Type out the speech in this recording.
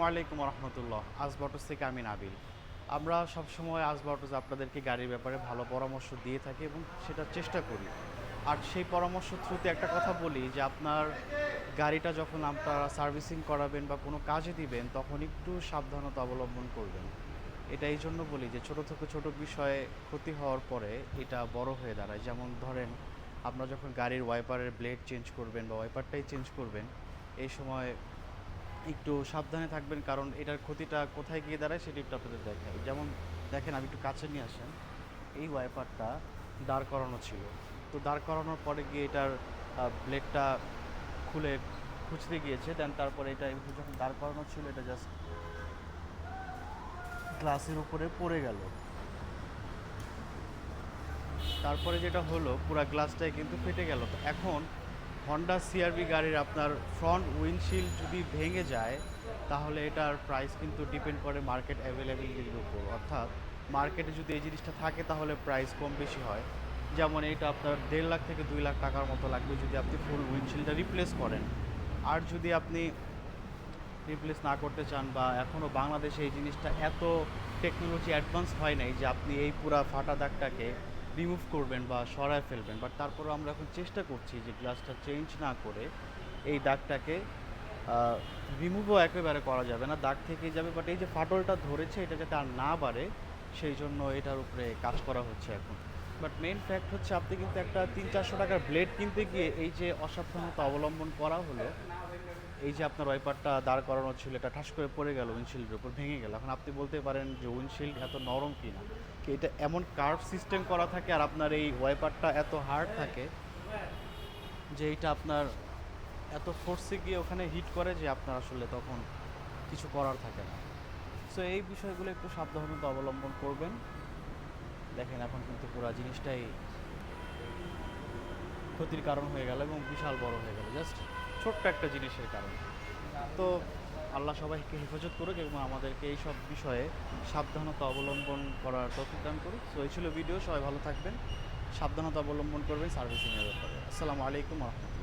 আসসালামু আলাইকুম রহমতুল্লাহ আজবটস থেকে আমি নাবিল। আমরা সবসময় আজবটস আপনাদেরকে গাড়ির ব্যাপারে ভালো পরামর্শ দিয়ে থাকি এবং সেটা চেষ্টা করি। আর সেই পরামর্শ থ্রুতে একটা কথা বলি যে আপনার গাড়িটা যখন আপনারা সার্ভিসিং করাবেন বা কোনো কাজে দিবেন, তখন একটু সাবধানতা অবলম্বন করবেন। এটা এই জন্য বলি যে ছোট থেকে ছোট বিষয়ে ক্ষতি হওয়ার পরে এটা বড় হয়ে দাঁড়ায়। যেমন ধরেন, আপনারা যখন গাড়ির ওয়াইপারের ব্লেড চেঞ্জ করবেন বা ওয়াইপারটাই চেঞ্জ করবেন, এই সময় একটু সাবধানে থাকবেন, কারণ এটার ক্ষতিটা কোথায় গিয়ে দাঁড়ায় সেটি একটু আপনাদের দেখাই। যেমন দেখেন, আমি একটু কাছে নিয়ে আসেন। এই ওয়াইপারটা দাঁড় করানো ছিল। তো দাঁড় করানোর পরে গিয়ে এটার ব্লেডটা খুলে খুঁজতে গিয়েছে। দেন তারপরে এটা যখন দাঁড় করানো ছিল, এটা জাস্ট গ্লাসের উপরে পড়ে গেল। তারপরে যেটা হলো, পুরা গ্লাসটাই কিন্তু ফেটে গেল। তো এখন হন্ডা সিআরবি গাড়ির আপনার ফ্রন্ট উইন্ডশিল্ড যদি ভেঙে যায়, তাহলে এটার প্রাইস কিন্তু ডিপেন্ড করে মার্কেট অ্যাভেলেবিলিটির উপর। অর্থাৎ মার্কেটে যদি এই জিনিসটা থাকে, তাহলে প্রাইস কম বেশি হয়। যেমন এটা আপনার দেড় লাখ থেকে দুই লাখ টাকার মতো লাগবে যদি আপনি ফুল উইন্ডশিল্ডটা রিপ্লেস করেন। আর যদি আপনি রিপ্লেস না করতে চান বা এখনও বাংলাদেশে এই জিনিসটা এত টেকনোলজি অ্যাডভান্স হয় নাই যে আপনি এই পুরা ফাটা দাগটাকে রিমুভ করবেন বা সরায় ফেলবেন বাট তারপরেও আমরা এখন চেষ্টা করছি যে গ্লাসটা চেঞ্জ না করে এই দাগটাকে রিমুভও একেবারে করা যাবে না, দাগ থেকেই যাবে বাট এই যে ফাটলটা ধরেছে এটা যাতে আর না বাড়ে, সেই জন্য এটার উপরে কাজ করা হচ্ছে এখন। বাট মেইন ফ্যাক্ট হচ্ছে আপনি কিন্তু একটা তিন চারশো টাকার ব্লেড কিনতে গিয়ে এই যে অসাবধানতা অবলম্বন করা হলো এই যে আপনার ওয়াইপারটা দাঁড় করানো ছিল, এটা ঠাস করে পড়ে গেল উইন্ডশিল্ডের উপর, ভেঙে গেল। এখন আপনি বলতে পারেন যে উইন্ডশিল্ড এত নরম কিনা। কি এটা এমন কার্ভ সিস্টেম করা থাকে আর আপনার এই ওয়াইপারটা এত হার্ড থাকে যে এটা আপনার এত ফোর্সে গিয়ে ওখানে হিট করে যে আপনার আসলে তখন কিছু করার থাকে না। সো এই বিষয়গুলো একটু সাবধানতা অবলম্বন করবেন। দেখেন এখন কিন্তু পুরো জিনিসটাই ক্ষতির কারণ হয়ে গেল এবং বিশাল বড় হয়ে গেল। জাস্ট ছোট্ট একটা জিনিসের কারণে। তো আল্লাহ সবাইকে হেফাজত করুক এবং আমাদেরকে এই সব বিষয়ে সাবধানতা অবলম্বন করার তথ্য দান করুক। তো এই ছিল ভিডিও সবাই ভালো থাকবেন। সাবধানতা অবলম্বন করবেন সার্ভিসিংয়ের ব্যাপারে। আসসালামু আলাইকুম রহমতুল্লাহ।